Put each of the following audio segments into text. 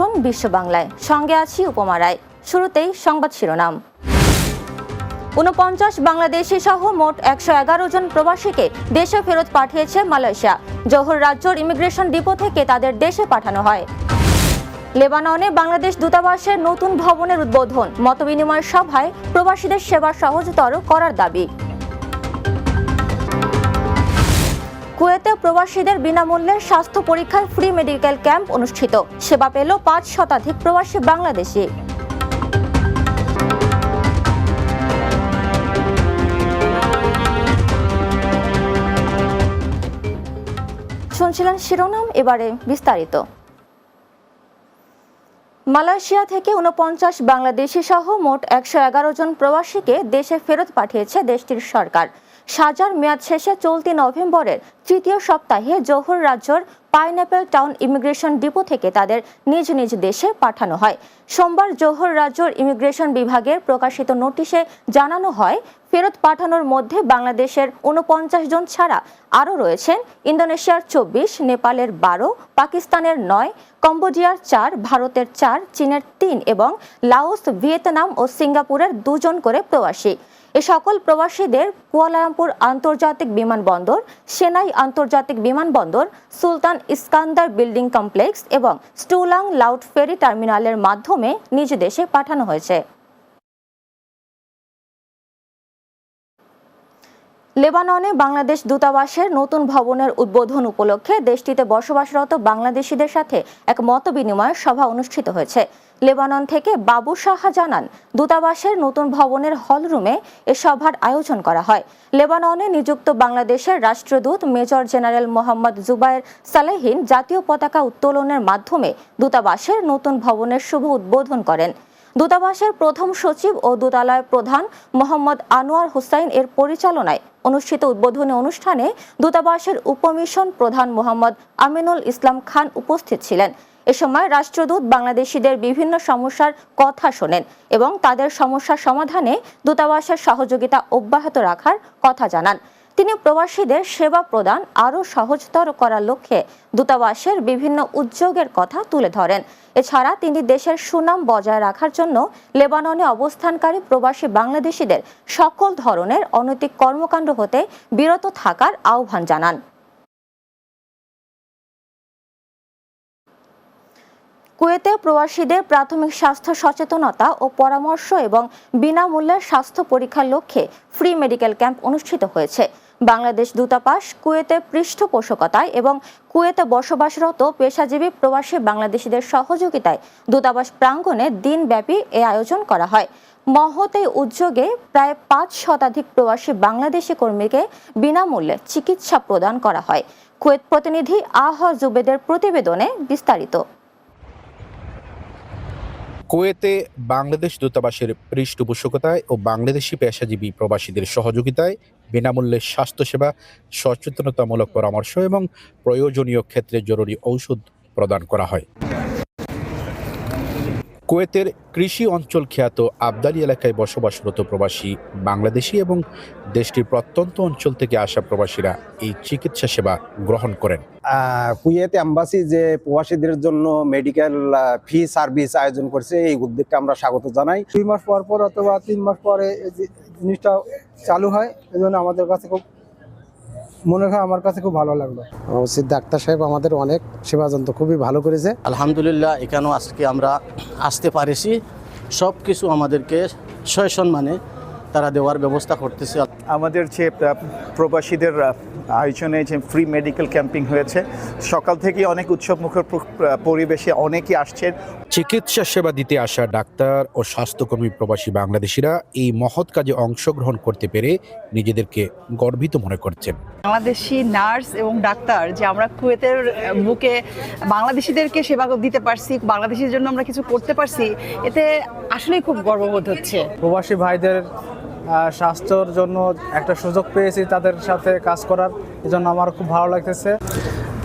আমন্ত্রণ বিশ্ব বাংলায় সঙ্গে আছি উপমা রায়। শুরুতেই সংবাদ শিরোনাম। উনপঞ্চাশ বাংলাদেশি সহ মোট একশো এগারো জন প্রবাসীকে দেশে ফেরত পাঠিয়েছে মালয়েশিয়া। জোহর রাজ্যর ইমিগ্রেশন ডিপো থেকে তাদের দেশে পাঠানো হয়। লেবাননে বাংলাদেশ দূতাবাসের নতুন ভবনের উদ্বোধন। মতবিনিময় সভায় প্রবাসীদের সেবা সহজতর করার দাবি। প্রবাসীদের বিনামূল্যে স্বাস্থ্য পরীক্ষার ফ্রি মেডিকেল ক্যাম্প অনুষ্ঠিত। সেবা পেল পাঁচ শতাধিক প্রবাসী বাংলাদেশি। শুনছিলেন শিরোনাম, এবারে বিস্তারিত। মালয়েশিয়া থেকে উনপঞ্চাশ বাংলাদেশি সহ মোট একশো এগারো জন প্রবাসীকে দেশে ফেরত পাঠিয়েছে দেশটির সরকার। সাজার মেয়াদ শেষে চলতি নভেম্বরের তৃতীয় সপ্তাহে জোহর রাজ্যর পাইনঅ্যাপেল টাউন ইমিগ্রেশন ডিপো থেকে তাদের নিজ নিজ দেশে পাঠানো হয়। সোমবার জোহর রাজ্যর ইমিগ্রেশন বিভাগের প্রকাশিত নোটিশে জানানো হয় ফেরত পাঠানোর মধ্যে বাংলাদেশের উনপঞ্চাশ জন ছাড়া আরও রয়েছেন ইন্দোনেশিয়ার চব্বিশ, নেপালের বারো, পাকিস্তানের নয়, কম্বোডিয়ার চার, ভারতের চার, চীনের তিন এবং লাওস, ভিয়েতনাম ও সিঙ্গাপুরের দুজন করে প্রবাসী। এ সকল প্রবাসীদের কুয়ালালামপুর আন্তর্জাতিক বিমানবন্দর, সেনাই আন্তর্জাতিক বিমানবন্দর, সুলতান ইস্কান্দার বিল্ডিং কমপ্লেক্স এবং স্টুলাং লাউড ফেরি টার্মিনালের মাধ্যমে নিজ দেশে পাঠানো হয়েছে। লেবাননে বাংলাদেশ দূতাবাসের নতুন ভবনের উদ্বোধন উপলক্ষে দেশটিতে বসবাসরত বাংলাদেশিদের সাথে এক মত বিনিময় সভা অনুষ্ঠিত হয়েছে। লেবানন থেকে বাবু সাহা জানান, দূতাবাসের নতুন ভবনের হলরুমে এ সভার আয়োজন করা হয়। লেবাননে নিযুক্ত বাংলাদেশের রাষ্ট্রদূত মেজর জেনারেল মোহাম্মদ জুবায়ের সালেহিন জাতীয় পতাকা উত্তোলনের মাধ্যমে দূতাবাসের নতুন ভবনের শুভ উদ্বোধন করেন। দূতাবাসের প্রথম সচিব ও দূতালয় প্রধান মোহাম্মদ আনোয়ার হুসাইন এর পরিচালনায় অনুষ্ঠিত উদ্বোধনী অনুষ্ঠানে দূতাবাসের উপমিশন প্রধান মোহাম্মদ আমিনুল ইসলাম খান উপস্থিত ছিলেন। এ সময় রাষ্ট্রদূত বাংলাদেশিদের বিভিন্ন সমস্যার কথা শোনেন এবং তাদের সমস্যা সমাধানে দূতাবাসের সহযোগিতা অব্যাহত রাখার কথা জানান। তিনি প্রবাসীদের সেবা প্রদান আরও সহজতর করার লক্ষ্যে দূতাবাসের বিভিন্ন উদ্যোগের কথা তুলে ধরেন। এছাড়া তিনি দেশের সুনাম বজায় রাখার জন্য লেবাননে অবস্থানকারী প্রবাসী বাংলাদেশিদের সকল ধরনের অনৈতিক কর্মকাণ্ড হতে বিরত থাকার আহ্বান জানান। কুয়েতে প্রবাসীদের প্রাথমিক স্বাস্থ্য সচেতনতা ও পরামর্শ এবং বিনামূল্যে স্বাস্থ্য পরীক্ষার লক্ষ্যে ফ্রি মেডিকেল ক্যাম্প অনুষ্ঠিত হয়েছে। বাংলাদেশ দূতাবাস কুয়েতে পৃষ্ঠপোষকতায় এবং কুয়েতে বসবাসরত পেশাজীবী প্রবাসী বাংলাদেশিদের সহযোগিতায় দূতাবাস প্রাঙ্গণে দিনব্যাপী এ আয়োজন করা হয়। মহৎ এই উদ্যোগে প্রায় পাঁচ শতাধিক প্রবাসী বাংলাদেশি কর্মীকে বিনামূল্যে চিকিৎসা প্রদান করা হয়। কুয়েত প্রতিনিধি আহ জুবেদের প্রতিবেদনে বিস্তারিত। কুয়েতে বাংলাদেশ দূতাবাসের পৃষ্ঠপোষকতায় ও বাংলাদেশি পেশাজীবী প্রবাসীদের সহযোগিতায় বিনামূল্যে স্বাস্থ্যসেবা, সচেতনতামূলক পরামর্শ এবং প্রয়োজনীয় ক্ষেত্রে জরুরি ঔষধ প্রদান করা হয়। কুয়েতের কৃষি অঞ্চল খ্যাত আবদালি এলাকায় বসবাসরত প্রবাসী বাংলাদেশি এবং দেশটির প্রত্যন্ত অঞ্চল থেকে আসা প্রবাসীরা এই চিকিৎসা সেবা গ্রহণ করেন। কুয়েতে অ্যাম্বাসি যে প্রবাসীদের জন্য মেডিকেল ফি সার্ভিস আয়োজন করছে, এই উদ্যোগকে আমরা স্বাগত জানাই। দুই মাস পর পর অথবা তিন মাস পরে জিনিসটা চালু হয়, এই আমাদের কাছে খুব মনে হয় আমার কাছে খুব ভালো লাগল। অবশ্যই ডাক্তার সাহেব আমাদের অনেক সেবা যন্ত্র খুবই ভালো করেছে। আলহামদুলিল্লাহ এখানেও আজকে আমরা আসতে পারেছি। সব কিছু আমাদেরকে সয় সম্মানে তারা দেওয়ার ব্যবস্থা করতেছে। আমাদের যে প্রবাসীদের আয়োজনে যে ফ্রি মেডিকেল ক্যাম্পিং হয়েছে সকাল থেকে অনেক উৎসবমুখর পরিবেশে অনেকেই আসছেন। চিকিৎসা সেবা দিতে আসা ডাক্তার ও স্বাস্থ্যকর্মী প্রবাসী বাংলাদেশিরা এই মহৎ কাজে অংশগ্রহণ করতে পেরে নিজেদেরকে গর্বিত মনে করছেন। বাংলাদেশি নার্স এবং ডাক্তার যে আমরা কুয়েতের বুকে বাংলাদেশিদেরকে সেবা দিতে পারছি বাংলাদেশের জন্য আমরা কিছু করতে পারছি এতে আসলেই খুব গর্ববোধ হচ্ছে। প্রবাসী ভাইদের স্বাস্থ্যর জন্য একটা সুযোগ পেয়েছি তাদের সাথে কাজ করার। এজন্য আমার খুব ভালো লাগতেছে।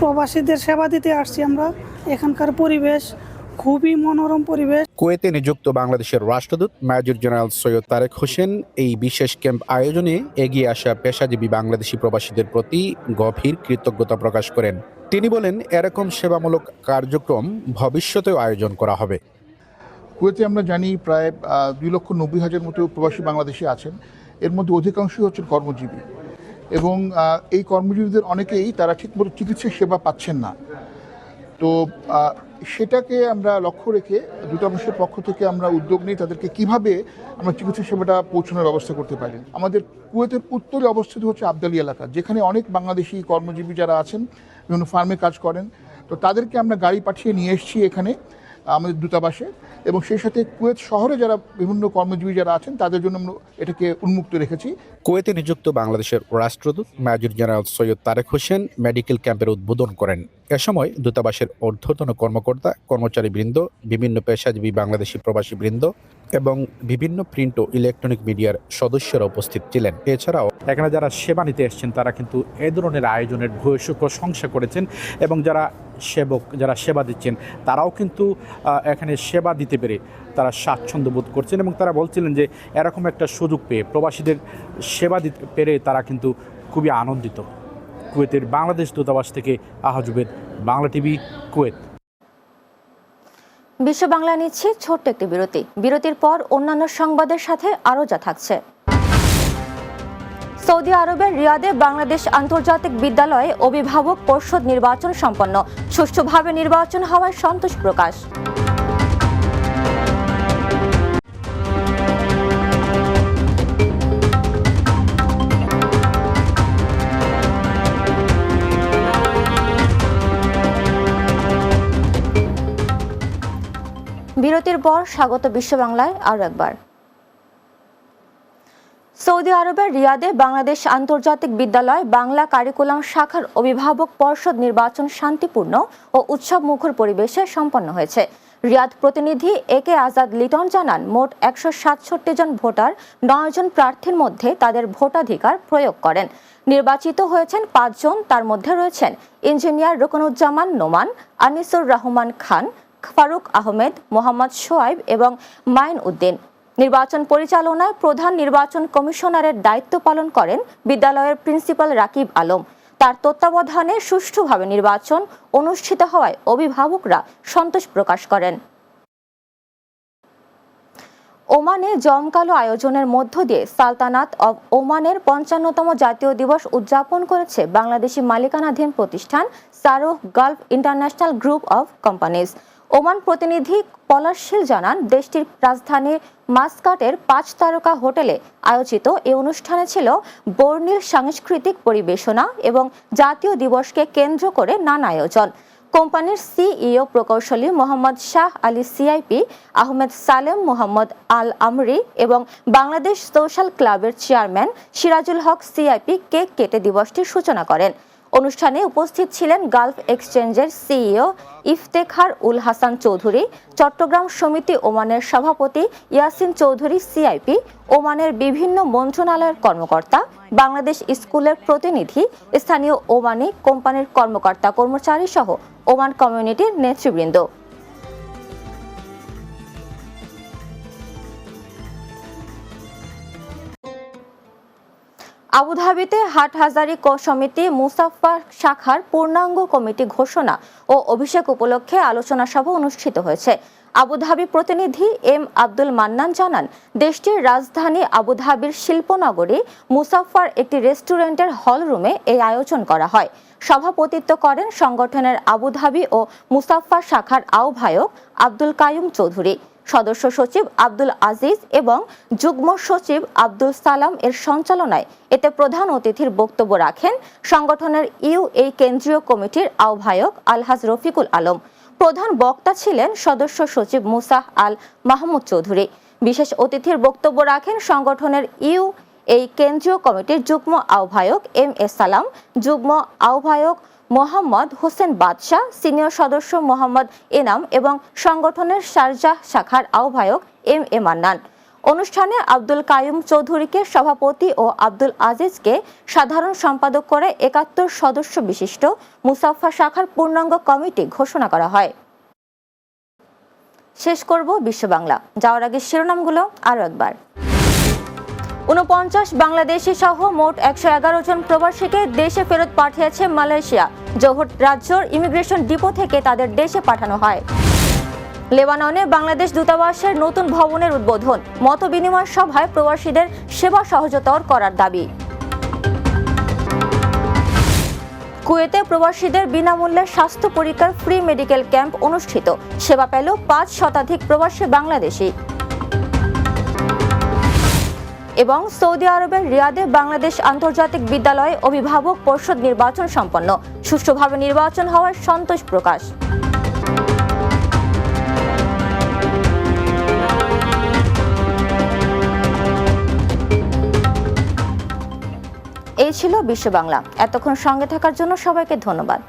প্রবাসীদের সেবা দিতে আসছি আমরা। এখানকার পরিবেশ খুবই মনোরম পরিবেশ। কুয়েতে নিযুক্ত বাংলাদেশের রাষ্ট্রদূত মেজর জেনারেল সৈয়দ তারেক হোসেন এই বিশেষ ক্যাম্প আয়োজনে এগিয়ে আসা পেশাজীবী বাংলাদেশি প্রবাসীদের প্রতি গভীর কৃতজ্ঞতা প্রকাশ করেন। তিনি বলেন এরকম সেবামূলক কার্যক্রম ভবিষ্যতেও আয়োজন করা হবে। কুয়েতে আমরা জানি প্রায় দুই লক্ষ নব্বই হাজার মতো প্রবাসী বাংলাদেশি আছেন। এর মধ্যে অধিকাংশই হচ্ছেন কর্মজীবী। এবং এই কর্মজীবীদের অনেকেই তারা ঠিকমতো চিকিৎসা সেবা পাচ্ছেন না। তো সেটাকে আমরা লক্ষ্য রেখে দূতাবাসের পক্ষ থেকে আমরা উদ্যোগ নিই তাদেরকে কীভাবে আমরা চিকিৎসা সেবাটা পৌঁছানোর ব্যবস্থা করতে পারি? আমাদের কুয়েতের উত্তরে অবস্থিত হচ্ছে আবদালি এলাকা, যেখানে অনেক বাংলাদেশি কর্মজীবী যারা আছেন, বিভিন্ন ফার্মে কাজ করেন। তো তাদেরকে আমরা গাড়ি পাঠিয়ে নিয়ে এসেছি এখানে। আমাদের দূতাবাসে এবং সেই সাথে কুয়েত শহরে যারা বিভিন্ন কর্মজীবী যারা আছেন, তাদের জন্য আমরা এটাকে উন্মুক্ত রেখেছি। কুয়েতে নিযুক্ত বাংলাদেশের রাষ্ট্রদূত major general Syed Tarek Hossain medical ক্যাম্পের উদ্বোধন করেন। এ সময় দূতাবাসের ঊর্ধ্বতন কর্মকর্তা কর্মচারীবৃন্দ বিভিন্ন পেশাজীবী বাংলাদেশি প্রবাসী বৃন্দ এবং বিভিন্ন প্রিন্ট ও ইলেকট্রনিক মিডিয়ার সদস্যরা উপস্থিত ছিলেন। এছাড়াও এখানে যারা সেবা নিতে এসেছেন, তারা কিন্তু এ ধরনের আয়োজনের ভূয়সী প্রশংসা করেছেন এবং যারা সেবক যারা সেবা দিচ্ছেন, তারাও কিন্তু এখানে সেবা দিতে পেরে তারা স্বাচ্ছন্দ্য বোধ করছেন এবং তারা বলছিলেন যে এরকম একটা সুযোগ পেয়ে প্রবাসীদের সেবা দিতে পেরে তারা কিন্তু খুবই আনন্দিত। কুয়েতের বাংলাদেশ দূতাবাস থেকে আহজুবেদ, বাংলা টিভি, কুয়েত। বিশ্ব বাংলা নিচ্ছে ছোট্ট একটি বিরতি। বিরতির পর অন্যান্য সংবাদের সাথে আরও যা থাকছে। সৌদি আরবের রিয়াদে বাংলাদেশ আন্তর্জাতিক বিদ্যালয়ে অভিভাবক পর্ষদ নির্বাচন সম্পন্ন। সুষ্ঠুভাবে নির্বাচন হওয়ায় সন্তোষ প্রকাশ। বিরতির পর স্বাগত বিশ্ব বাংলায় আরও একবার। সৌদি আরবের রিয়াদে বাংলাদেশ আন্তর্জাতিক বিদ্যালয় বাংলা কারিকুলাম শাখার অভিভাবক পর্ষদ নির্বাচন শান্তিপূর্ণ ও উৎসব মুখর পরিবেশে সম্পন্ন হয়েছে। রিয়াদ প্রতিনিধি এ কে আজাদ লিটন জানান, মোট একশো সাতষট্টি জন ভোটার নয় জন প্রার্থীর মধ্যে তাদের ভোটাধিকার প্রয়োগ করেন। নির্বাচিত হয়েছেন পাঁচজন তার মধ্যে রয়েছেন ইঞ্জিনিয়ার রুকনুজ্জামান নোমান, আনিসুর রহমান খান, ফারুক আহমেদ, মোহাম্মদ সোয়াইব এবং মাইন উদ্দিন। নির্বাচন পরিচালনায় প্রধান নির্বাচন কমিশনারের দায়িত্ব পালন করেন বিদ্যালয়ের প্রিন্সিপাল রাকিব আলম। তার তত্ত্বাবধানে সুষ্ঠুভাবে নির্বাচন অনুষ্ঠিত হওয়ায় অভিভাবকরা সন্তোষ প্রকাশ করেন। ওমানে জমকালো আয়োজনের মধ্য দিয়ে সালতানাত অব ওমানের পঞ্চান্নতম জাতীয় দিবস উদযাপন করেছে বাংলাদেশি মালিকানাধীন প্রতিষ্ঠান Saroh Gulf international group of companies. Oman প্রতিনিধি পলাশশীল জানান, দেশটির রাজধানী মাসকাটের পাঁচ তারকা হোটেলে আয়োজিত এই অনুষ্ঠানে ছিল বর্ণিল সাংস্কৃতিক পরিবেশনা এবং জাতীয় দিবসকে কেন্দ্র করে নানা আয়োজন। কোম্পানির সিইও প্রকৌশলী Mohammad Shah Ali CIP, Ahmed Salem Mohammad Al Amri এবং বাংলাদেশ সোশ্যাল ক্লাবের chairman Sirajul Haque CIP cake কেটে দিবসটির সূচনা করেন। অনুষ্ঠানে উপস্থিত ছিলেন গালফ এক্সচেঞ্জের সিইও ইফতেখার উল হাসান চৌধুরী, চট্টগ্রাম সমিতি ওমানের সভাপতি ইয়াসিন চৌধুরী, সিআইপি, ওমানের বিভিন্ন মন্ত্রণালয়ের কর্মকর্তা, বাংলাদেশ স্কুলের প্রতিনিধি, স্থানীয় ওমানি কোম্পানির কর্মকর্তা কর্মচারী সহ ওমান কমিউনিটির নেতৃবৃন্দ। আবুধাবিতে হাটহাজারি ক সমিতি মুসাফা শাখার পূর্ণাঙ্গ কমিটি ঘোষণা ও অভিষেক উপলক্ষে আলোচনা সভা অনুষ্ঠিত হয়েছে। আবুধাবি প্রতিনিধি এম আব্দুল মান্নান জানান, দেশটির রাজধানী আবুধাবির শিল্পনগরী মুসাফার একটি রেস্টুরেন্টের হল রুমে এই আয়োজন করা হয়। সভাপতিত্ব করেন সংগঠনের আবুধাবি ও মুসাফা শাখার আহ্বায়ক আব্দুল কায়ুম চৌধুরী। সদস্য সচিব আব্দুল আজিজ এবং যুগ্ম সচিব আব্দুল সালাম এর সঞ্চালনায় এতে প্রধান অতিথির বক্তব্য রাখেন সংগঠনের ইউ এই কেন্দ্রীয় কমিটির আহ্বায়ক আলহাজ রফিকুল আলম। প্রধান বক্তা ছিলেন সদস্য সচিব মুসাহ আল মাহমুদ চৌধুরী। বিশেষ অতিথির বক্তব্য রাখেন সংগঠনের ইউ এই কেন্দ্রীয় কমিটির যুগ্ম আহ্বায়ক এম এস সালাম, যুগ্ম আহ্বায়ক মোহাম্মদ হোসেন বাদশাহ, সিনিয়র সদস্য মোহাম্মদ এনাম এবং সংগঠনের শারজাহ শাখার আহ্বায়ক এম এ মান্নান। অনুষ্ঠানে আব্দুল কায়ুম চৌধুরীকে সভাপতি ও আব্দুল আজিজকে সাধারণ সম্পাদক করে একাত্তর সদস্য বিশিষ্ট মুসাফা শাখার পূর্ণাঙ্গ কমিটি ঘোষণা করা হয়। শেষ করব বিশ্ব বাংলা। যাওয়ার আগে শিরোনামগুলো আরও একবার। উনপঞ্চাশ বাংলাদেশি সহ মোট একশো এগারো জন প্রবাসীকে দেশে ফেরত পাঠিয়েছে মালয়েশিয়া। জোহর রাজ্যর ইমিগ্রেশন ডিপো থেকে তাদের দেশে পাঠানো হয়। লেবাননে বাংলাদেশ দূতাবাসের নতুন ভবনের উদ্বোধন। মত বিনিময় সভায় প্রবাসীদের সেবা সহজতর করার দাবি। কুয়েতে প্রবাসীদের বিনামূল্যে স্বাস্থ্য পরীক্ষার ফ্রি মেডিকেল ক্যাম্প অনুষ্ঠিত। সেবা পেল পাঁচ শতাধিক প্রবাসী বাংলাদেশি। এবং সৌদি আরবের রিয়াদে বাংলাদেশ আন্তর্জাতিক বিদ্যালয়ে অভিভাবক পর্ষদ নির্বাচন সম্পন্ন। সুষ্ঠুভাবে নির্বাচন হওয়ার সন্তোষ প্রকাশ। এই ছিল বিশ্ব বাংলা। এতক্ষণ সঙ্গে থাকার জন্য সবাইকে ধন্যবাদ।